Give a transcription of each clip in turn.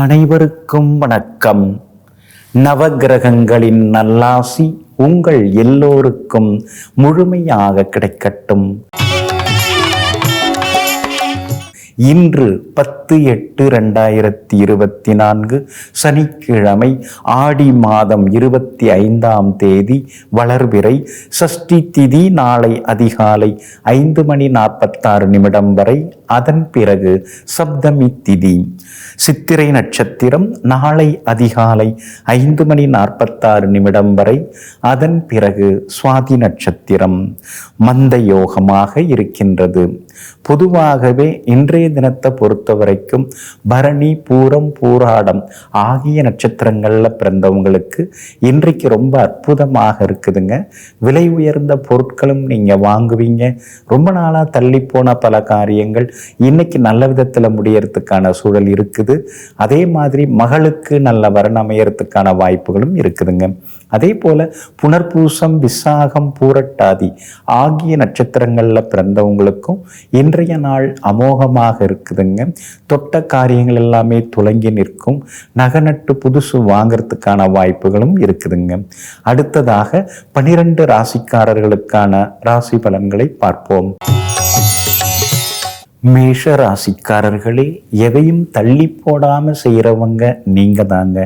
அனைவருக்கும் வணக்கம். நவகிரகங்களின் நல்லாசி உங்கள் எல்லோருக்கும் முழுமையாக கிடைக்கட்டும். இன்று பத்து எட்டு ரெண்டாயிரத்தி இருபத்தி நான்கு சனிக்கிழமை ஆடி மாதம் இருபத்தி ஐந்தாம் தேதி வளர்பிறை சஷ்டி திதி நாளை அதிகாலை ஐந்து மணி நாற்பத்தாறு நிமிடம் வரை. அதன் பிறகு சப்தமி திதி. சித்திரை நட்சத்திரம் நாளை அதிகாலை ஐந்து மணி நாற்பத்தாறு நிமிடம் வரை. அதன் பிறகு சுவாதி நட்சத்திரம் மந்த யோகமாக இருக்கின்றது. பொதுவாகவே இன்றைய தினத்தை பொறுத்த வரைக்கும் பரணி பூரம் பூராடம் ஆகிய நட்சத்திரங்கள்ல பிறந்தவங்களுக்கு இன்றைக்கு ரொம்ப அற்புதமாக இருக்குதுங்க. விலை உயர்ந்த பொருட்களும் நீங்க வாங்குவீங்க. ரொம்ப நாளா தள்ளி போன பல காரியங்கள் இன்னைக்கு நல்ல விதத்துல முடியறதுக்கான சூழல் இருக்குது. அதே மாதிரி மகளுக்கு நல்ல வரன் அமையறதுக்கான வாய்ப்புகளும் இருக்குதுங்க. அதே போல புனர்பூசம் விசாகம் பூரட்டாதி ஆகிய நட்சத்திரங்கள்ல பிறந்தவங்களுக்கும் இன்றைய நாள் அமோகமாக இருக்குதுங்க. தொட்ட காரியங்கள் எல்லாமே துலங்கி நிற்கும். நகநட்டு புதுசு வாங்குறதுக்கான வாய்ப்புகளும் இருக்குதுங்க. அடுத்ததாக பனிரெண்டு ராசிக்காரர்களுக்கான ராசி பலன்களை பார்ப்போம். மேஷ ராசிக்காரர்களே எதையும் தள்ளி போடாமல் செய்கிறவங்க நீங்கள் தாங்க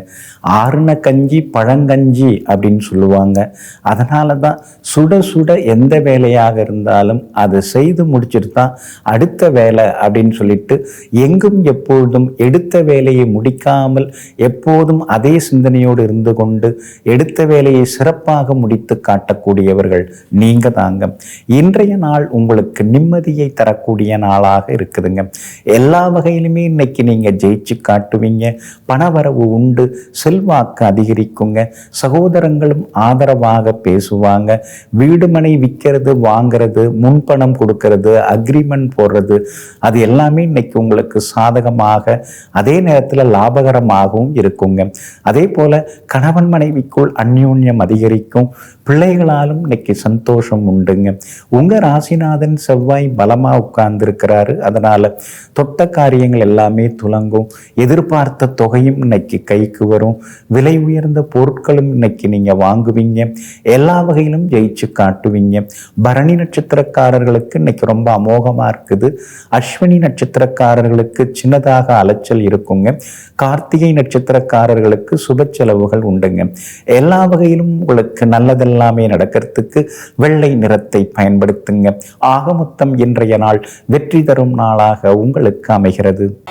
ஆறுன கஞ்சி பழங்கஞ்சி அப்படின்னு சொல்லுவாங்க. அதனால தான் சுட சுட எந்த வேலையாக இருந்தாலும் அதை செய்து முடிச்சுட்டு தான் அடுத்த வேலை அப்படின்னு சொல்லிட்டு எங்கும் எப்பொழுதும் எடுத்த வேலையை முடிக்காமல் எப்போதும் அதே சிந்தனையோடு இருந்து கொண்டு எடுத்த வேலையை சிறப்பாக முடித்து காட்டக்கூடியவர்கள் நீங்கள் தாங்க இன்றைய நாள் உங்களுக்கு நிம்மதியை தரக்கூடிய நாளாக இருக்குதுங்க. எல்லா வகையிலுமே இன்னைக்கு நீங்க ஜெயிச்சு காட்டுவீங்க. பணவரவு உண்டு செல்வாக்கு அதிகரிக்குங்க. சகோதரங்களும் ஆதரவாக பேசுவாங்க. வீடு மனை விற்கிறது வாங்கிறது முன்பணம் கொடுக்கறது அக்ரிமெண்ட் போடுறது அது எல்லாமே இன்னைக்கு உங்களுக்கு சாதகமாக அதே நேரத்தில் லாபகரமாகவும் இருக்குங்க. அதே போல கணவன் மனைவிக்குள் அந்யோன்யம் அதிகரிக்கும். பிள்ளைகளாலும் இன்னைக்கு சந்தோஷம் உண்டுங்க. உங்க ராசிநாதன் செவ்வாய் பலமா உட்கார்ந்துருக்கிறாரு. அதனால தொட்ட காரியங்கள் எல்லாமே துலங்கும் எதிர்பார்த்த தொகையும் இன்னைக்கு கைக்கு வரும். விலை உயர்ந்த பொருட்களும் இன்னைக்கு நீங்க வாங்குவீங்க. எல்லா வகையிலும் ஜெயிச்சு காட்டுவீங்க. பரணி நட்சத்திரக்காரர்களுக்கு இன்னைக்கு ரொம்ப அமோகமா இருக்குது. அஸ்வினி நட்சத்திரக்காரர்களுக்கு சின்னதாக அலைச்சல் இருக்குங்க. கார்த்திகை நட்சத்திரக்காரர்களுக்கு சுப செலவுகள் உண்டுங்க. எல்லா வகையிலும் உங்களுக்கு நல்லதெல்லாமே நடக்கிறதுக்கு வெள்ளை நிறத்தை பயன்படுத்துங்க. ஆக மொத்தம் இன்றைய நாள் வெற்றி தரும் நாளாக உங்களுக்கு அமைகிறது.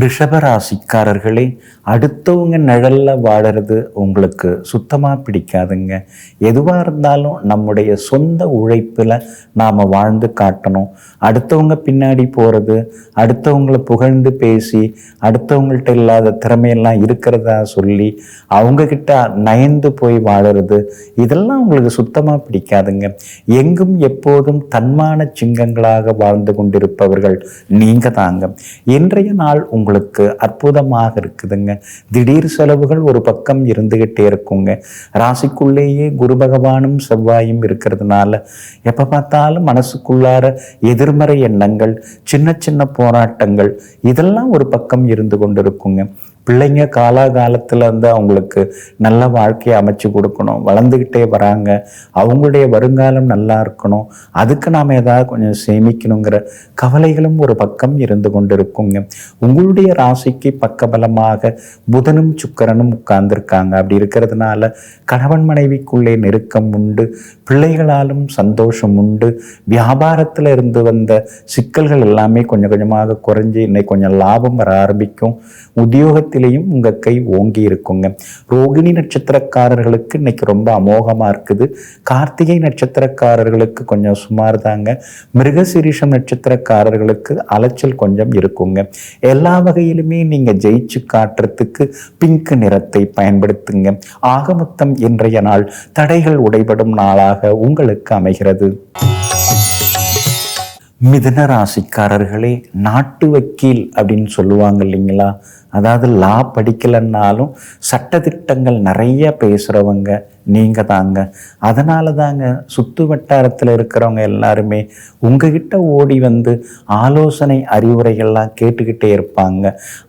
ரிஷபராசிக்காரர்களே அடுத்தவங்க நிழலில் வாழறது உங்களுக்கு சுத்தமாக பிடிக்காதுங்க. எதுவாக இருந்தாலும் நம்முடைய சொந்த உழைப்பில் நாம் வாழ்ந்து காட்டணும். அடுத்தவங்க பின்னாடி போகிறது அடுத்தவங்களை புகழ்ந்து பேசி அடுத்தவங்கள்ட்ட இல்லாத திறமையெல்லாம் இருக்கிறதா சொல்லி அவங்கக்கிட்ட நயந்து போய் வாழறது இதெல்லாம் உங்களுக்கு சுத்தமாக பிடிக்காதுங்க. எங்கும் எப்போதும் தன்மான சிங்கங்களாக வாழ்ந்து கொண்டிருப்பவர்கள் நீங்கள் தாங்க இன்றைய நாள் உங்கள் உங்களுக்கு அற்புதமாக இருக்குதுங்க. திடீர் செலவுகள் ஒரு பக்கம் இருந்துகிட்டே இருக்குங்க. ராசிக்குள்ளேயே குரு பகவானும் செவ்வாயும் இருக்கிறதுனால எப்போ பார்த்தாலும் மனசுக்குள்ளார எதிர்மறை எண்ணங்கள் சின்ன சின்ன போராட்டங்கள் இதெல்லாம் ஒரு பக்கம் இருந்து கொண்டு இருக்குங்க பிள்ளைங்க காலாகாலத்தில் வந்து அவங்களுக்கு நல்ல வாழ்க்கையை அமைச்சு கொடுக்கணும். வளர்ந்துக்கிட்டே வராங்க. அவங்களுடைய வருங்காலம் நல்லா இருக்கணும். அதுக்கு நாம் ஏதாவது கொஞ்சம் சேமிக்கணுங்கிற கவலைகளும் ஒரு பக்கம் இருந்து கொண்டு இருக்குங்க உங்களுடைய ராசிக்கு பக்கபலமாக புதனும் சுக்கரனும் உட்கார்ந்துருக்காங்க. அப்படி இருக்கிறதுனால கணவன் மனைவிக்குள்ளே நெருக்கம் உண்டு. பிள்ளைகளாலும் சந்தோஷம் உண்டு. வியாபாரத்தில் இருந்து வந்த சிக்கல்கள் எல்லாமே கொஞ்சம் கொஞ்சமாக குறைஞ்சி இன்னைக்கு கொஞ்சம் லாபம் வர ஆரம்பிக்கும். உத்தியோகத்தில் விஷயத்திலையும் உங்க கை ஓங்கி இருக்குங்க. ரோகிணி நட்சத்திரக்காரர்களுக்கு இன்னைக்கு ரொம்ப அமோகமா இருக்குது. கார்த்திகை நட்சத்திரக்காரர்களுக்கு கொஞ்சம் சுமார் தாங்க மிருகசிரீஷம் நட்சத்திரக்காரர்களுக்கு அலைச்சல் கொஞ்சம் இருக்குங்க. எல்லா வகையிலுமே நீங்க ஜெயிச்சு காட்டுறதுக்கு பிங்க் நிறத்தை பயன்படுத்துங்க. ஆகமொத்தம் இன்றைய நாள் தடைகள் உடைபடும் நாளாக உங்களுக்கு அமைகிறது. மிதுன ராசிக்காரர்களே நாட்டு வக்கீல் அப்படின்னு சொல்லுவாங்க இல்லைங்களா? அதாவது லா படிக்கலைன்னாலும் சட்டத்திட்டங்கள் நிறைய பேசுகிறவங்க நீங்கள் தாங்க. அதனால தாங்க சுற்று வட்டாரத்தில் இருக்கிறவங்க எல்லாருமே உங்ககிட்ட ஓடி வந்து ஆலோசனை அறிவுரைகள்லாம் கேட்டுக்கிட்டே இருப்பாங்க.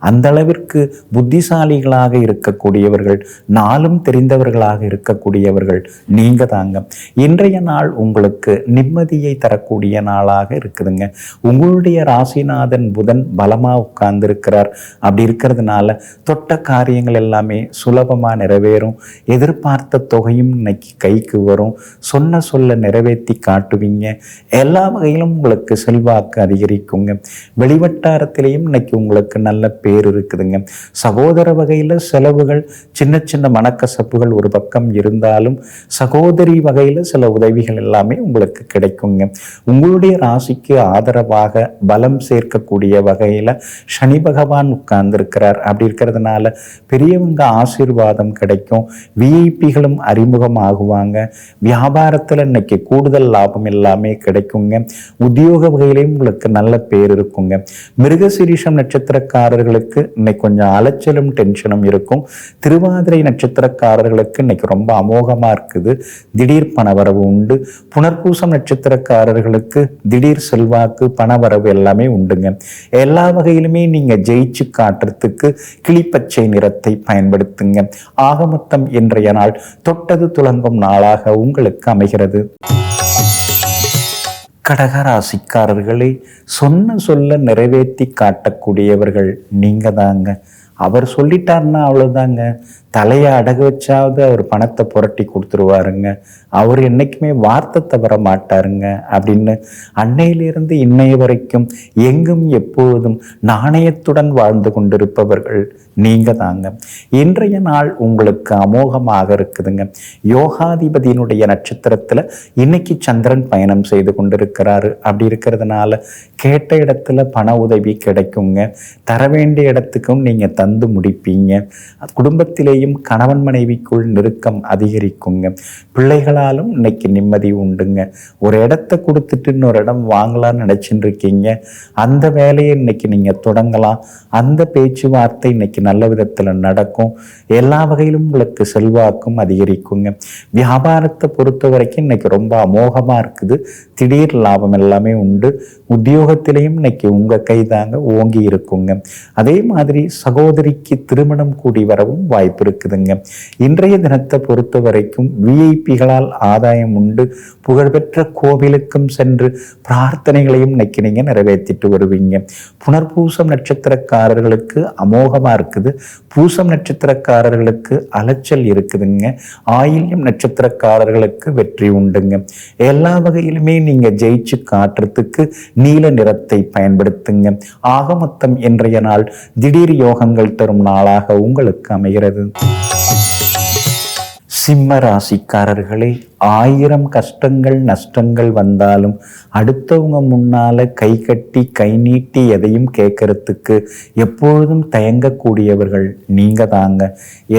அந்த அளவிற்கு புத்திசாலிகளாக இருக்கக்கூடியவர்கள் நாளும் தெரிந்தவர்களாக இருக்கக்கூடியவர்கள் நீங்கள் தாங்க. இன்றைய நாள் உங்களுக்கு நிம்மதியை தரக்கூடிய நாளாக இருக்குதுங்க. உங்களுடைய ராசிநாதன் புதன் பலமாக உட்கார்ந்துருக்கிறார். அப்படி இருக்கிறது இருக்கிறதுனால தொட்ட காரியங்கள் எல்லாமே சுலபமாக நிறைவேறும். எதிர்பார்த்த தொகையும் இன்னைக்கு கைக்கு வரும். சொன்ன சொல்ல நிறைவேற்றி காட்டுவீங்க. எல்லா வகையிலும் உங்களுக்கு செல்வாக்கு அதிகரிக்குங்க. வெளிவட்டாரத்திலையும் இன்னைக்கு உங்களுக்கு நல்ல பேர் இருக்குதுங்க. சகோதர வகையில் செலவுகள் சின்ன சின்ன மனக்கசப்புகள் ஒரு பக்கம் இருந்தாலும் சகோதரி வகையில் சில உதவிகள் எல்லாமே உங்களுக்கு கிடைக்குங்க. உங்களுடைய ராசிக்கு ஆதரவாக பலம் சேர்க்கக்கூடிய வகையில் சனி பகவான் உட்கார்ந்துருக்கிறார். அப்படி இருக்கிறதுனால பெரியவங்க ஆசீர்வாதம் கிடைக்கும். விஐபிகளும் அறிமுகம் ஆகுவாங்க வியாபாரத்தில் இன்னைக்கு கூடுதல் லாபம் எல்லாமே கிடைக்குங்க. உத்தியோக வகையிலையும் உங்களுக்கு நல்ல பேர் இருக்குங்க. மிருகசிரீஷம் நட்சத்திரக்காரர்களுக்கு இன்னைக்கு கொஞ்சம் அலைச்சலும் டென்ஷனும் இருக்கும். திருவாதிரை நட்சத்திரக்காரர்களுக்கு இன்னைக்கு ரொம்ப அமோகமாக இருக்குது. திடீர் பணவரவு உண்டு. புனர்பூசம் நட்சத்திரக்காரர்களுக்கு திடீர் செல்வாக்கு பணவரவு எல்லாமே உண்டுங்க. எல்லா வகையிலுமே நீங்கள் ஜெயிச்சு காட்டுறதுக்கு கிளிப்பச்சை நிறத்தை பயன்படுத்துங்க. ஆக மொத்தம் இன்றைய நாள் தொட்டது துலங்கும் நாளாக உங்களுக்கு அமைகிறது. கடகராசிக்காரர்களை சொன்ன சொல்ல நிறைவேற்றி காட்டக்கூடியவர்கள் நீங்க தாங்க அவர் சொல்லிட்டாருன்னா அவ்வளோதாங்க தலையை அடகு வச்சாவது அவர் பணத்தை புரட்டி கொடுத்துருவாருங்க. அவர் என்றைக்குமே வார்த்தை தவற மாட்டாருங்க அப்படின்னு அன்னையிலிருந்து இன்னைய வரைக்கும் எங்கும் எப்போதும் நாணயத்துடன் வாழ்ந்து கொண்டிருப்பவர்கள் நீங்க தாங்க இன்றைய நாள் உங்களுக்கு அமோகமாக இருக்குதுங்க. யோகாதிபதியினுடைய நட்சத்திரத்தில் இன்னைக்கு சந்திரன் பயணம் செய்து கொண்டிருக்கிறாரு. அப்படி இருக்கிறதுனால கேட்ட இடத்துல பண உதவி கிடைக்குங்க. தர வேண்டிய இடத்துக்கும் நீங்கள் தந்து முடிப்பீங்க. குடும்பத்திலேயும் கணவன் மனைவிக்குள் நெருக்கம் அதிகரிக்குங்க. பிள்ளைகளாலும் இன்னைக்கு நிம்மதி உண்டுங்க. ஒரு இடத்த கொடுத்துட்டு இன்னொரு இடம் வாங்கலாம்னு நினச்சிட்டு இருக்கீங்க அந்த வேலையை இன்னைக்கு நீங்கள் தொடங்கலாம். அந்த பேச்சுவார்த்தை இன்னைக்கு நல்ல விதத்தில் நடக்கும். எல்லா வகையிலும் உங்களுக்கு செல்வாக்கும் அதிகரிக்குங்க. வியாபாரத்தை பொறுத்த வரைக்கும் இன்னைக்கு ரொம்ப அமோகமாக இருக்குது. திடீர் லாபம் எல்லாமே உண்டு. உத்தியோகத்திலையும் இன்னைக்கு உங்கள் கைதாங்க ஓங்கி இருக்குங்க. அதே மாதிரி சகோதரிக்கு திருமணம் கூடி வரவும் வாய்ப்பு இருக்குதுங்க. இன்றைய தினத்தை பொறுத்த வரைக்கும் விஐபிகளால் ஆதாயம் உண்டு. புகழ்பெற்ற கோவிலுக்கும் சென்று பிரார்த்தனைகளையும் இன்னைக்கு நீங்கள் நிறைவேற்றிட்டு வருவீங்க. புனர்பூசம் நட்சத்திரக்காரர்களுக்கு அமோகமாக இருக்குது. பூசம் நட்சத்திரக்காரர்களுக்கு அலைச்சல் இருக்குதுங்க. ஆயில்யம் நட்சத்திரக்காரர்களுக்கு வெற்றி உண்டுங்க. எல்லா வகையிலுமே நீங்கள் ஜெயிச்சு காட்டுறதுக்கு நீல நிறத்தை பயன்படுத்துங்க. ஆக மொத்தம் இன்றைய நாள் திடீர் யோகங்கள் தரும் நாளாக உங்களுக்கு அமைகிறது. சிம்ம ராசிக்காரர்களே ஆயிரம் கஷ்டங்கள் நஷ்டங்கள் வந்தாலும் அடுத்தவங்க முன்னால் கை கட்டி கை நீட்டி எதையும் கேட்கறதுக்கு எப்பொழுதும் தயங்கக்கூடியவர்கள் நீங்கள் தாங்க.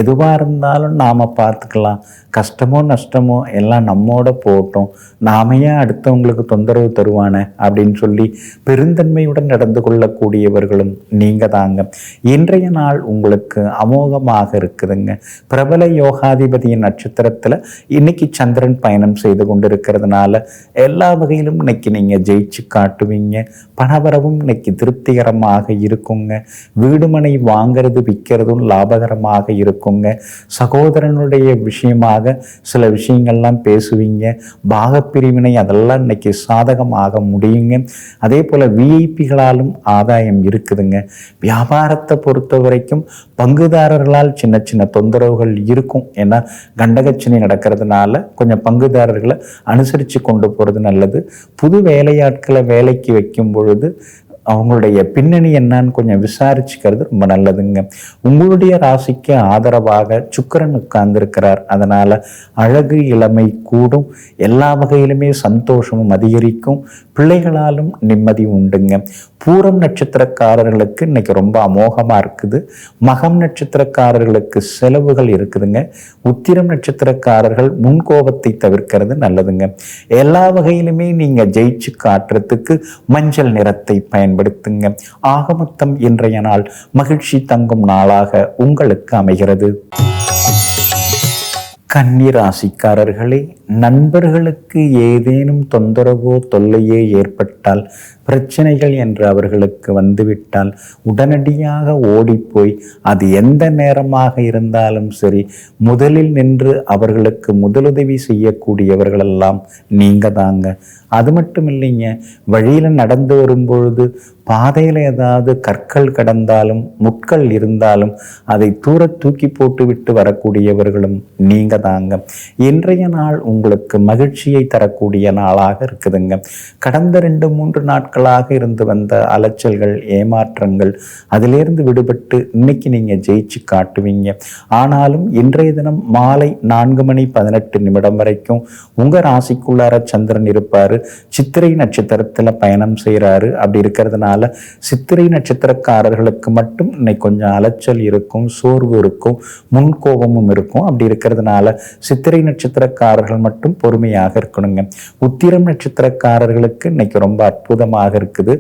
எதுவாக இருந்தாலும் நாம பார்த்துக்கலாம். கஷ்டமோ நஷ்டமோ எல்லாம் நம்மோட போட்டோம். நாம ஏன் அடுத்தவங்களுக்கு தொந்தரவு தருவானே அப்படின்னு சொல்லி பெருந்தன்மையுடன் நடந்து கொள்ளக்கூடியவர்களும் நீங்கள் தாங்க. இன்றைய நாள் உங்களுக்கு அமோகமாக இருக்குதுங்க. பிரபல யோகாதிபதியின் நட்சத்திரத்துல இன்னைக்கு சந்திரன் பயணம் செய்து கொண்டிருக்கிறதுனால எல்லா வகையிலும் இன்னைக்கு நீங்க ஜெயிச்சு காட்டுவீங்க. பணவரவும் இன்னைக்கு திருப்திகரமாக இருக்குங்க. வீடுமனை வாங்கிறது விற்கிறதும் லாபகரமாக இருக்குங்க. சகோதரனுடைய விஷயமாக சில விஷயங்கள்லாம் பேசுவீங்க. பாகப்பிரிவினை அதெல்லாம் இன்னைக்கு சாதகமாக முடியுங்க. அதே போல விஐபிகளாலும் ஆதாயம் இருக்குதுங்க. வியாபாரத்தை பொறுத்த வரைக்கும் பங்குதாரர்களால் சின்ன சின்ன தொந்தரவுகள் இருக்கும். ஏன்னா கண்டகச்சினை நடக்கிறதுனால கொஞ்சம் பங்குதாரர்களை அனுசரித்து கொண்டு போகிறது நல்லது. புது வேலையாட்களை வேலைக்கு வைக்கும் பொழுது அவங்களுடைய பின்னணி என்னன்னு கொஞ்சம் விசாரிச்சுக்கிறது ரொம்ப நல்லதுங்க. உங்களுடைய ராசிக்கு ஆதரவாக சுக்கரன் உட்கார்ந்துருக்கிறார். அதனால் அழகு இளமை கூடும். எல்லா வகையிலுமே சந்தோஷமும் அதிகரிக்கும். பிள்ளைகளாலும் நிம்மதி உண்டுங்க. பூரம் நட்சத்திரக்காரர்களுக்கு இன்னைக்கு ரொம்ப அமோகமாக இருக்குது. மகம் நட்சத்திரக்காரர்களுக்கு செலவுகள் இருக்குதுங்க. உத்திரம் நட்சத்திரக்காரர்கள் முன்கோபத்தை தவிர்க்கிறது நல்லதுங்க. எல்லா வகையிலுமே நீங்கள் ஜெயிச்சு காட்டுறதுக்கு மஞ்சள் நிறத்தை பயன்படுத்துங்க. ஆகமொத்தம் இன்றைய நாள் மகிழ்ச்சி தங்கும் நாளாக உங்களுக்கு அமைகிறது. கன்னிராசிக்காரர்களே நண்பர்களுக்கு ஏதேனும் தொந்தரவோ தொல்லையோ ஏற்பட்டால் பிரச்சனைகள் என்று அவர்களுக்கு வந்துவிட்டால் உடனடியாக ஓடிப்போய் அது எந்த நேரமாக இருந்தாலும் சரி முதலில் நின்று அவர்களுக்கு முதலுதவி செய்யக்கூடியவர்களெல்லாம் நீங்கள் தாங்க. அது மட்டும் இல்லைங்க வழியில் நடந்து வரும்பொழுது பாதையில் ஏதாவது கற்கள் கடந்தாலும் முட்கள் இருந்தாலும் அதை தூர தூக்கி போட்டு விட்டு வரக்கூடியவர்களும் நீங்கள் தாங்க. இன்றைய நாள் உங்களுக்கு மகிழ்ச்சியை தரக்கூடிய நாளாக இருக்குதுங்க. கடந்த ரெண்டு மூன்று நாட்கள் நாட்களாக இருந்து வந்த அலைச்சல்கள் ஏமாற்றங்கள் அதிலிருந்து விடுபட்டு இன்னைக்கு நீங்க ஜெயிச்சு காட்டுவீங்க. ஆனாலும் இன்றைய தினம் மாலை நான்கு மணி பதினெட்டு நிமிடம் வரைக்கும் உங்க ராசிக்குள்ளார சந்திரன் இருப்பாரு. சித்திரை நட்சத்திரத்துல பயணம் செய்கிறாரு அப்படி இருக்கிறதுனால சித்திரை நட்சத்திரக்காரர்களுக்கு மட்டும் இன்னைக்கு கொஞ்சம் அலைச்சல் இருக்கும் சோர்வு இருக்கும் முன்கோபமும் இருக்கும். அப்படி இருக்கிறதுனால சித்திரை நட்சத்திரக்காரர்கள் மட்டும் பொறுமையாக இருக்கணுங்க. உத்திரம் நட்சத்திரக்காரர்களுக்கு இன்னைக்கு ரொம்ப அற்புதமாக இருக்குது.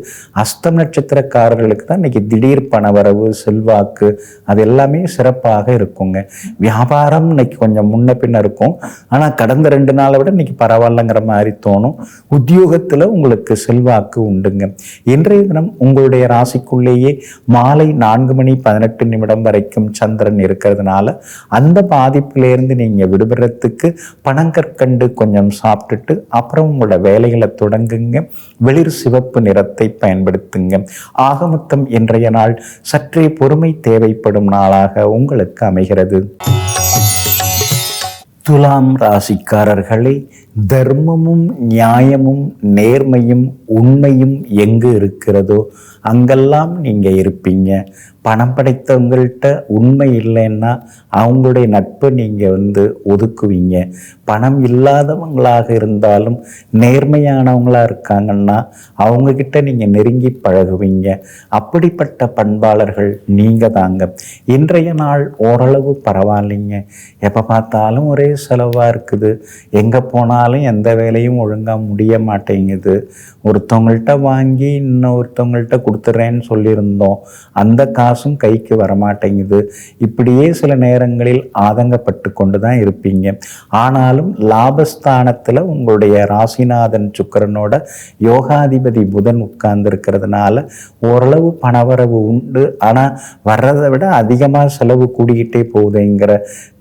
அஸ்தம் நட்சத்திரக்காரர்களுக்கு தான் இன்னைக்கு திடீர் பணவரவு செல்வாக்கு அது எல்லாமே சிறப்பாக இருக்குங்க. வியாபாரம் இன்னைக்கு கொஞ்சம் முன்ன பின்ன இருக்கும். ஆனால் கடந்த ரெண்டு நாளை விட இன்னைக்கு பரவாயில்லங்கிற மாதிரி தோணும். உத்தியோகத்தில் உங்களுக்கு செல்வாக்கு உண்டுங்க. இன்றைய தினம் உங்களுடைய ராசிக்குள்ளேயே மாலை நான்கு மணி பதினெட்டு நிமிடம் வரைக்கும் சந்திரன் இருக்கிறதுனால அந்த பாதிப்பிலேருந்து நீங்கள் விடுபடுறதுக்கு பணங்கற்கண்டு கொஞ்சம் சாப்பிட்டுட்டு அப்புறம் உங்களோட வேலைகளை தொடங்குங்க. வெளிர் சிவப்பு நிறத்தை பயன்படுத்துங்க. ஆகமொத்தம் இன்றைய நாள் சற்றே பொறுமை தேவைப்படும் நாளாக உங்களுக்கு அமைகிறது. துலாம் ராசிக்காரர்களே தர்மமும் நியாயமும் நேர்மையும் உண்மையும் எங்கு இருக்கிறதோ அங்கெல்லாம் நீங்கள் இருப்பீங்க. பணம் படைத்தவங்கள்ட்ட உண்மை இல்லைன்னா அவங்களுடைய நட்பை நீங்கள் வந்து ஒதுக்குவீங்க. பணம் இல்லாதவங்களாக இருந்தாலும் நேர்மையானவங்களாக இருக்காங்கன்னா அவங்கக்கிட்ட நீங்கள் நெருங்கி பழகுவீங்க. அப்படிப்பட்ட பண்பாளர்கள் நீங்கள் தாங்க. இன்றைய நாள் ஓரளவு பரவாயில்லைங்க. எப்போ பார்த்தாலும் ஒரே செலவாக இருக்குது. எங்கே போனாலும் எந்த வேலையும் ஒழுங்காக முடிய மாட்டேங்குது. ஒருத்தவங்கள்ட்ட வாங்கி இன்னொருத்தவங்கள்ட்ட கொடுத்துட்றேன்னு சொல்லியிருந்தோம். அந்த காசு காசும் கைக்கு வரமாட்டேங்குது. இப்படியே சில நேரங்களில் ஆதங்கப்பட்டு கொண்டு தான் இருப்பீங்க. ஆனாலும் லாபஸ்தானத்தில் உங்களுடைய ராசிநாதன் சுக்கரனோட யோகாதிபதி புதன் உட்கார்ந்துருக்கிறதுனால ஓரளவு பணவரவு உண்டு. ஆனால் வர்றதை விட அதிகமாக செலவு கூடிக்கிட்டே போகுதுங்கிற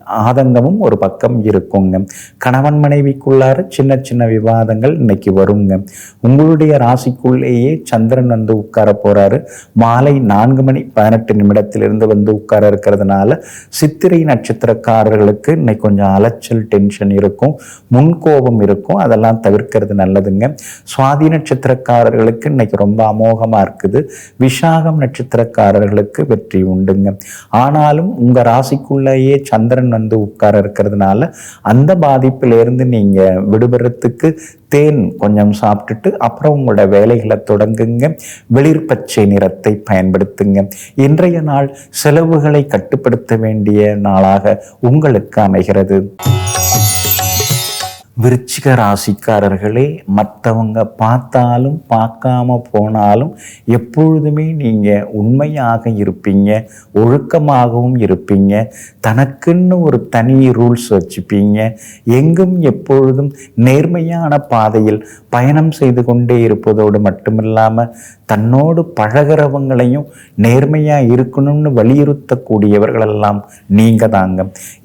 ஆதங்கமும் ஒரு பக்கம் இருக்குங்க. கணவன் மனைவிக்குள்ளார சின்ன சின்ன விவாதங்கள் இன்னைக்கு வருங்க. உங்களுடைய ராசிக்குள்ளேயே சந்திரன் வந்து உட்கார போறாரு. மாலை நான்கு மணி பதினெட்டு நிமிடத்திலிருந்து வந்து உட்கார இருக்கிறதுனால சித்திரை நட்சத்திரக்காரர்களுக்கு இன்னைக்கு கொஞ்சம் அலைச்சல் டென்ஷன் இருக்கும். முன்கோபம் இருக்கும். அதெல்லாம் தவிர்க்கிறது நல்லதுங்க. சுவாதி நட்சத்திரக்காரர்களுக்கு இன்னைக்கு ரொம்ப அமோகமாக இருக்குது. விஷாகம் நட்சத்திரக்காரர்களுக்கு வெற்றி உண்டுங்க. ஆனாலும் உங்க ராசிக்குள்ளேயே சந்திரன் வந்து உட்கார இருக்கிறதுனால அந்த பாதிப்பிலிருந்து நீங்க விடுபடுறதுக்கு தேன் கொஞ்சம் சாப்பிட்டுட்டு அப்புறம் உங்களோட வேலைகளை தொடங்குங்க. வெளிர் பச்சை நிறத்தை பயன்படுத்துங்க. இன்றைய நாள் செலவுகளை கட்டுப்படுத்த வேண்டிய நாளாக உங்களுக்கு அமைகிறது. விருச்சிக ராசிக்காரர்களே மற்றவங்க பார்த்தாலும் பார்க்காம போனாலும் எப்பொழுதுமே நீங்கள் உண்மையாக இருப்பீங்க ஒழுக்கமாகவும் இருப்பீங்க தனக்குன்னு ஒரு தனி ரூல்ஸ் வச்சுப்பீங்க எங்கும் எப்பொழுதும் நேர்மையான பாதையில் பயணம் செய்து கொண்டே இருப்பதோடு மட்டுமில்லாமல் தன்னோடு பழகிறவங்களையும் நேர்மையாக இருக்கணும்னு வலியுறுத்தக்கூடியவர்களெல்லாம் நீங்கள் தாங்க.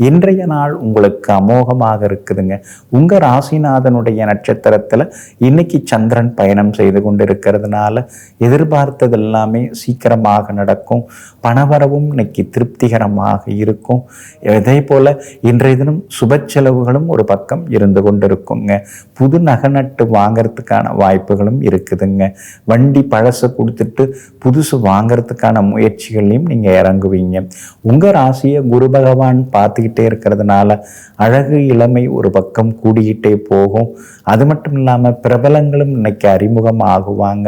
இன்றைய நாள் உங்களுக்கு அமோகமாக இருக்குதுங்க. உங்கள் ராசிநாதனுடைய நட்சத்திரத்தில் இன்னைக்கு சந்திரன் பயணம் செய்து கொண்டு இருக்கிறதுனால எதிர்பார்த்தது எல்லாமே சீக்கிரமாக நடக்கும். பணவரவும் இன்னைக்கு திருப்திகரமாக இருக்கும். இதே போல் இன்றைய தினம் சுப செலவுகளும் ஒரு பக்கம் இருந்து கொண்டிருக்குங்க. புது நகை நட்டு வாங்கிறதுக்கான வாய்ப்புகளும் இருக்குதுங்க. வண்டி பழசை கொடுத்துட்டு புதுசு வாங்கிறதுக்கான முயற்சிகளையும் நீங்கள் இறங்குவீங்க. உங்கள் ராசியை குரு பகவான் பார்த்துக்கிட்டே இருக்கிறதுனால அழகு இளமை ஒரு பக்கம் கூடிய பெருகிட்டே போகும். அது மட்டும் இல்லாமல் பிரபலங்களும் இன்னைக்கு அறிமுகம் ஆகுவாங்க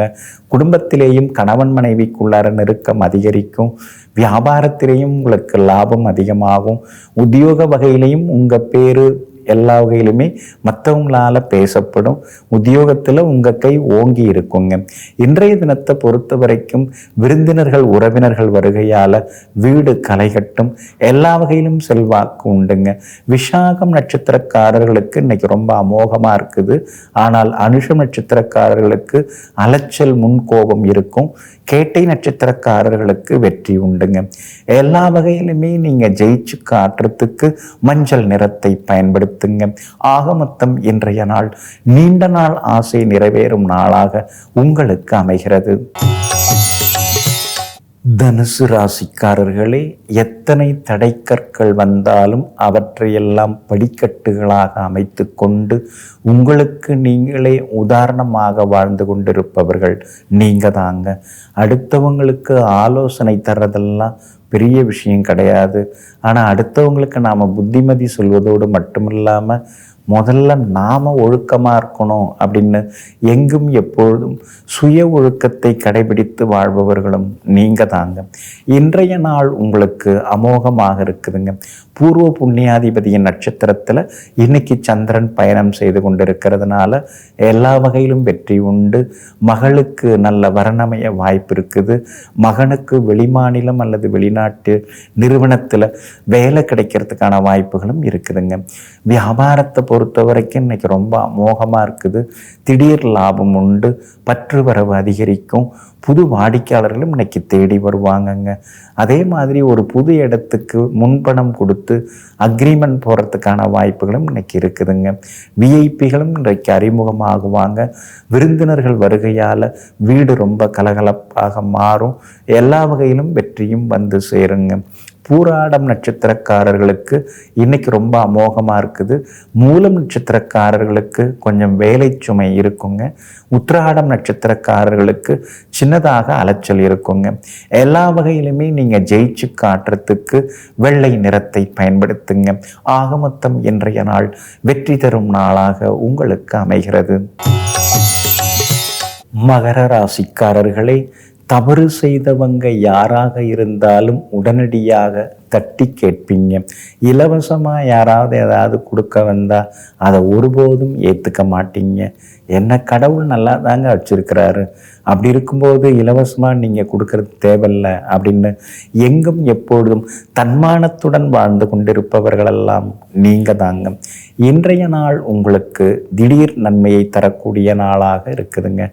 குடும்பத்திலேயும் கணவன் மனைவிக்குள்ளார நெருக்கம் அதிகரிக்கும். வியாபாரத்திலேயும் உங்களுக்கு லாபம் அதிகமாகும். உத்தியோக வகையிலையும் உங்கள் பேர் எல்லா வகையிலுமே மற்றவங்களால பேசப்படும். உத்தியோகத்தில் உங்கள் கை ஓங்கி இருக்குங்க. இன்றைய தினத்தை பொறுத்த வரைக்கும் விருந்தினர்கள் உறவினர்கள் வருகையால் வீடு களைகட்டும் எல்லா வகையிலும் செல்வாக்கு உண்டுங்க. விஷாகம் நட்சத்திரக்காரர்களுக்கு இன்னைக்கு ரொம்ப அமோகமாக இருக்குது. ஆனால் அனுஷம் நட்சத்திரக்காரர்களுக்கு அலைச்சல் முன்கோபம் இருக்கும். கேட்டை நட்சத்திரக்காரர்களுக்கு வெற்றி உண்டுங்க. எல்லா வகையிலுமே நீங்கள் ஜெயிச்சு காட்டுறதுக்கு மஞ்சள் நிறத்தை செலுத்துங்க ஆக மொத்தம் இன்றைய நாள் நீண்ட நாள் ஆசை நிறைவேறும் நாளாக உங்களுக்கு அமைகிறது. தனுசு ராசிக்காரர்களே எத்தனை தடைக்கற்கள் வந்தாலும் அவற்றையெல்லாம் படிக்கட்டுகளாக அமைத்து கொண்டு உங்களுக்கு நீங்களே உதாரணமாக வாழ்ந்து கொண்டிருப்பவர்கள் நீங்கள் தாங்க அடுத்தவங்களுக்கு ஆலோசனை தர்றதெல்லாம் பெரிய விஷயம் கிடையாது. ஆனால் அடுத்தவங்களுக்கு நாம் புத்திமதி சொல்வதோடு மட்டுமில்லாமல் முதல்ல நாம் ஒழுக்கமாக இருக்கணும் அப்படின்னு எங்கும் எப்பொழுதும் சுய ஒழுக்கத்தை கடைபிடித்து வாழ்பவர்களும் நீங்கள் தாங்க இன்றைய நாள் உங்களுக்கு அமோகமாக இருக்குதுங்க. பூர்வ புண்ணியாதிபதியின் நட்சத்திரத்தில் இன்னைக்கு சந்திரன் பயணம் செய்து கொண்டிருக்கிறதுனால எல்லா வகையிலும் வெற்றி உண்டு. மகளுக்கு நல்ல வரணமைய வாய்ப்பு இருக்குது. மகனுக்கு வெளிமாநிலம் அல்லது வெளிநாட்டு நிறுவனத்தில் வேலை கிடைக்கிறதுக்கான வாய்ப்புகளும் இருக்குதுங்க. வியாபாரத்தை பொறுத்த வரைக்கும் இன்னைக்கு ரொம்ப அமோகமாக இருக்குது. திடீர் லாபம் உண்டு. பற்று வரவு அதிகரிக்கும். புது வாடிக்கையாளர்களும் இன்னைக்கு தேடி வருவாங்கங்க. அதே மாதிரி ஒரு புது இடத்துக்கு முன்பணம் கொடுத்து அக்ரிமெண்ட் போகிறதுக்கான வாய்ப்புகளும் இன்னைக்கு இருக்குதுங்க. விஐபிகளும் இன்றைக்கு அறிமுகமாகுவாங்க. விருந்தினர்கள் வருகையால் வீடு ரொம்ப கலகலப்பாக மாறும். எல்லா வகையிலும் வெற்றியும் வந்து சேருங்க. பூராடம் நட்சத்திரக்காரர்களுக்கு இன்னைக்கு ரொம்ப அமோகமாக இருக்குது. மூலம் நட்சத்திரக்காரர்களுக்கு கொஞ்சம் வேலை சுமை இருக்குங்க. உத்திராடம் நட்சத்திரக்காரர்களுக்கு சின்னதாக அலைச்சல் இருக்குங்க. எல்லா வகையிலுமே நீங்கள் ஜெயிச்சு காட்டுறதுக்கு வெள்ளை நிறத்தை பயன்படுத்துங்க. ஆகமொத்தம் இன்றைய நாள் வெற்றி தரும் நாளாக உங்களுக்கு அமைகிறது. மகர ராசிக்காரர்களே தவறு செய்தவங்க யாராக இருந்தாலும் உடனடியாக தட்டி கேட்பீங்க. இலவசமாக யாராவது ஏதாவது கொடுக்க வந்தால் அதை ஒருபோதும் ஏற்றுக்க மாட்டீங்க. என்ன கடவுள் நல்லா தாங்க வச்சுருக்கிறாரு. அப்படி இருக்கும்போது இலவசமாக நீங்கள் கொடுக்கறது தேவையில்லை அப்படின்னு எங்கும் எப்பொழுதும் தன்மானத்துடன் வாழ்ந்து கொண்டிருப்பவர்களெல்லாம் நீங்கள் தாங்க. இன்றைய நாள் உங்களுக்கு திடீர் நன்மையை தரக்கூடிய நாளாக இருக்குதுங்க.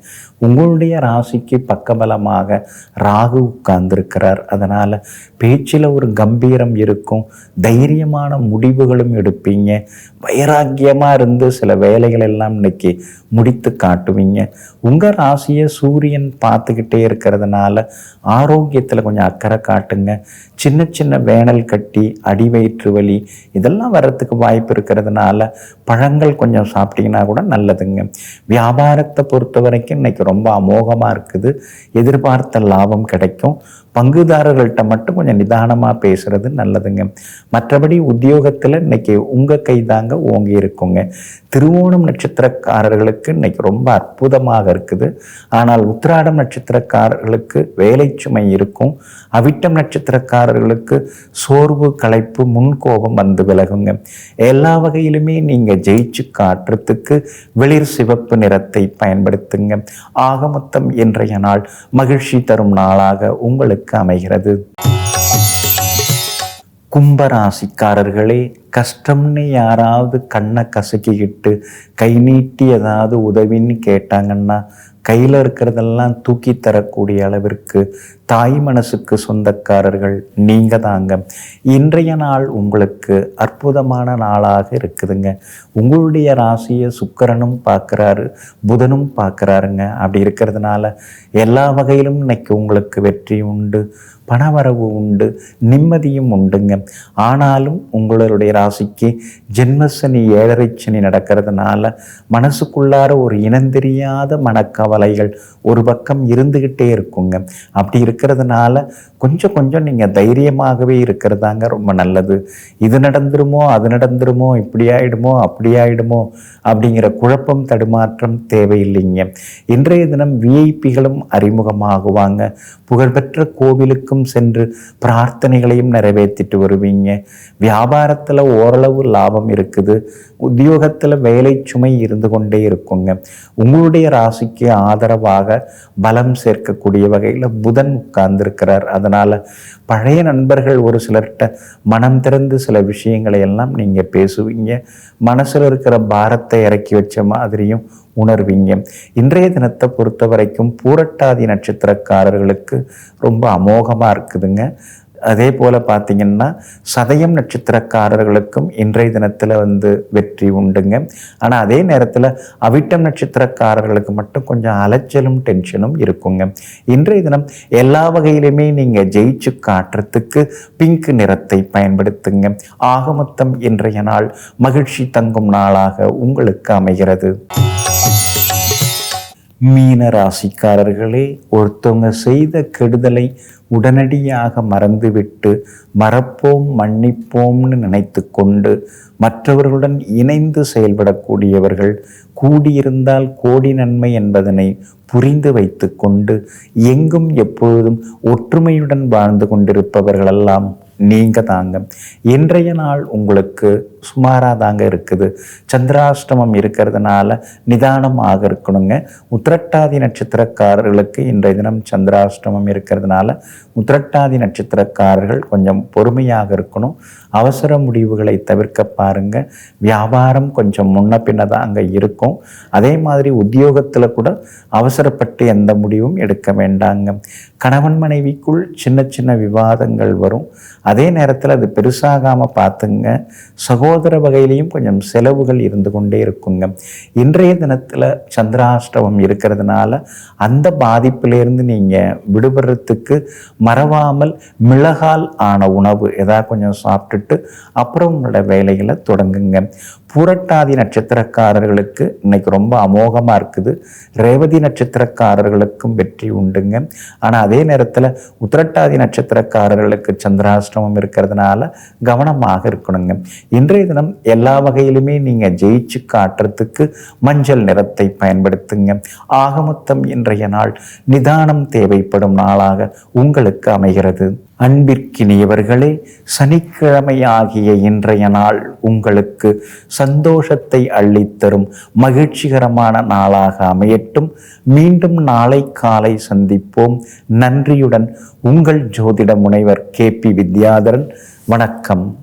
உங்களுடைய ராசிக்கு பக்கபலமாக ராகு உட்கார்ந்துருக்கிறார். அதனால் பேச்சில் ஒரு கம்பீரம் இருக்கும். தைரியமான முடிவுகளும் எடுப்பீங்க. வைராக்கியமாக இருந்து சில வேலைகள் எல்லாம் இன்னைக்கு முடித்து காட்டுவீங்க. உங்கள் ராசியை சூரியன் பார்த்துக்கிட்டே இருக்கிறதுனால ஆரோக்கியத்தில் கொஞ்சம் அக்கறை காட்டுங்க. சின்ன சின்ன வேனல் கட்டி அடி வயிற்று வலி இதெல்லாம் வர்றதுக்கு வாய்ப்பு இருக்கிறதுனால பழங்கள் கொஞ்சம் சாப்பிட்டீங்கன்னா கூட நல்லதுங்க. வியாபாரத்தை பொறுத்த வரைக்கும் இன்னைக்கு ரொம்ப அமோகமாக இருக்குது. எதிர்பார்த்த லாபம் கிடைக்கும். பங்குதாரர்கள்ட்ட மட்டும் கொஞ்சம் நிதானமாக பேசுறது நல்லதுங்க. மற்றபடி உத்தியோகத்தில் இன்னைக்கு உங்கள் கை தாங்க ஓங்கி இருக்குங்க. திருவோணம் நட்சத்திரக்காரர்களுக்கு இன்னைக்கு ரொம்ப அற்புதமாக இருக்குது. ஆனால் உத்திராடம் நட்சத்திரக்காரர்களுக்கு வேலை சுமை இருக்கும். அவிட்டம் நட்சத்திரக்காரர்களுக்கு சோர்வு களைப்பு முன்கோபம் வந்து விலகுங்க. எல்லா வகையிலுமே நீங்கள் ஜெயிச்சு காட்டுறதுக்கு வெளிர் சிவப்பு நிறத்தை பயன்படுத்துங்க. ஆக மொத்தம் இன்றைய நாள் மகிழ்ச்சி தரும் நாளாக உங்களுக்கு அமைகிறது. கும்பராசிக்காரர்களே கஷ்டம்னு யாராவது கண்ணை கசக்கிக்கிட்டு கை நீட்டி ஏதாவது உதவின்னு கேட்டாங்கன்னா கையில் இருக்கிறதெல்லாம் தூக்கி தரக்கூடிய அளவிற்கு தாய் மனசுக்கு சொந்தக்காரர்கள் நீங்கள் தாங்க இன்றைய நாள் உங்களுக்கு அற்புதமான நாளாக இருக்குதுங்க. உங்களுடைய ராசியை சுக்கரனும் பார்க்குறாரு புதனும் பார்க்குறாருங்க. அப்படி இருக்கிறதுனால எல்லா வகையிலும் இன்னைக்கு உங்களுக்கு வெற்றி உண்டு. பணவரவு உண்டு நிம்மதியும் உண்டுங்க. ஆனாலும் உங்களுடைய ராசிக்கு ஜென்மசனி ஏழரை சனி நடக்கிறதுனால மனசுக்குள்ளார ஒரு இனந்தெரியாத மனக்கவலைகள் ஒரு பக்கம் இருந்துக்கிட்டே இருக்குங்க. அப்படி இருக்கிறதுனால கொஞ்சம் கொஞ்சம் நீங்கள் தைரியமாகவே இருக்கிறதாங்க ரொம்ப நல்லது. இது நடந்துருமோ அது நடந்துருமோ இப்படி ஆயிடுமோ அப்படி ஆயிடுமோ அப்படிங்கிற குழப்பம் தடுமாற்றம் தேவையில்லைங்க. இன்றைய தினம் விஐபிகளும் அறிமுகமாகுவாங்க. புகழ்பெற்ற கோவிலுக்கு கோவிலுக்கும் சென்று பிரார்த்தனைகளையும் நிறைவேற்றிட்டு வருவீங்க. வியாபாரத்தில் ஓரளவு லாபம் இருக்குது. உத்தியோகத்தில் வேலை சுமை இருந்து கொண்டே இருக்குங்க. உங்களுடைய ராசிக்கு ஆதரவாக பலம் சேர்க்கக்கூடிய வகையில் புதன் உட்கார்ந்துருக்கிறார். அதனால் பழைய நண்பர்கள் ஒரு சிலர்கிட்ட மனம் திறந்து சில விஷயங்களை எல்லாம் நீங்கள் பேசுவீங்க. மனசில் இருக்கிற பாரத்தை இறக்கி வச்ச மாதிரியும் உணர்வீங்க. இன்றைய தினத்தை பொறுத்த வரைக்கும் பூரட்டாதி நட்சத்திரக்காரர்களுக்கு ரொம்ப அமோகமாக இருக்குதுங்க. அதே போல் பார்த்தீங்கன்னா சதயம் நட்சத்திரக்காரர்களுக்கும் இன்றைய தினத்தில் வந்து வெற்றி உண்டுங்க. ஆனால் அதே நேரத்தில் அவிட்டம் நட்சத்திரக்காரர்களுக்கு மட்டும் கொஞ்சம் அலைச்சலும் டென்ஷனும் இருக்குங்க. இன்றைய தினம் எல்லா வகையிலுமே நீங்கள் ஜெயிச்சு காட்டுறதுக்கு பிங்க் நிறத்தை பயன்படுத்துங்க. ஆகமொத்தம் இன்றைய நாள் மகிழ்ச்சி தங்கும் நாளாக உங்களுக்கு அமைகிறது. மீன ராசிக்காரர்களே ஒருத்தவங்க செய்த கெடுதலை உடனடியாக மறந்துவிட்டு மறப்போம் மன்னிப்போம்னு நினைத்து கொண்டு மற்றவர்களுடன் இணைந்து செயல்படக்கூடியவர்கள் கூடியிருந்தால் கோடி நன்மை என்பதனை புரிந்து வைத்து கொண்டு எங்கும் எப்பொழுதும் ஒற்றுமையுடன் வாழ்ந்து கொண்டிருப்பவர்களெல்லாம் நீங்க தாங்க. இன்றைய நாள் உங்களுக்கு சுமாராக தாங்க இருக்குது. சந்திராஷ்டமம் இருக்கிறதுனால நிதானமாக இருக்கணுங்க. உத்திரட்டாதி நட்சத்திரக்காரர்களுக்கு இன்றைய தினம் சந்திராஷ்டமம் இருக்கிறதுனால உத்திரட்டாதி நட்சத்திரக்காரர்கள் கொஞ்சம் பொறுமையாக இருக்கணும். அவசர முடிவுகளை தவிர்க்க பாருங்க. வியாபாரம் கொஞ்சம் முன்ன பின்ன அங்கே இருக்கும். அதே மாதிரி உத்தியோகத்தில் கூட அவசரப்பட்டு எந்த முடிவும் எடுக்க வேண்டாங்க. கணவன் மனைவிக்குள் சின்ன சின்ன விவாதங்கள் வரும். அதே நேரத்தில் அது பெருசாகாமல் பார்த்துங்க. சகோதர வகையிலையும் கொஞ்சம் செலவுகள் இருந்து கொண்டே இருக்குங்க. இன்றைய தினத்தில் சந்திராஷ்டமம் இருக்கிறதுனால அந்த பாதிப்பிலேருந்து நீங்கள் விடுபடுறதுக்கு மறவாமல் மிளகால் ஆன உணவு ஏதாவது கொஞ்சம் சாப்பிட்டுட்டு அப்புறம் உங்களோட வேலைகளை தொடங்குங்க. புரட்டாதி நட்சத்திரக்காரர்களுக்கு இன்னைக்கு ரொம்ப அமோகமாக இருக்குது. ரேவதி நட்சத்திரக்காரர்களுக்கும் வெற்றி உண்டுங்க. ஆனால் அதே நேரத்தில் உத்திரட்டாதி நட்சத்திரக்காரர்களுக்கு சந்திராஷ்டமம் இருக்கிறதுனால கவனமாக இருக்கணுங்க. இன்றைய தினம் எல்லா வகையிலுமே நீங்கள் ஜெயிச்சு காட்டுறதுக்கு மஞ்சள் நிறத்தை பயன்படுத்துங்க. ஆகமொத்தம் இன்றைய நாள் நிதானம் தேவைப்படும் நாளாக உங்களுக்கு அமைகிறது. அன்பிற்கினியவர்களே சனிக்கிழமை ஆகிய இன்றைய நாள் உங்களுக்கு சந்தோஷத்தை அள்ளித்தரும் மகிழ்ச்சிகரமான நாளாக அமையட்டும். மீண்டும் நாளை காலை சந்திப்போம். நன்றியுடன் உங்கள் ஜோதிட முனைவர் கே பி வித்யாதரன். வணக்கம்.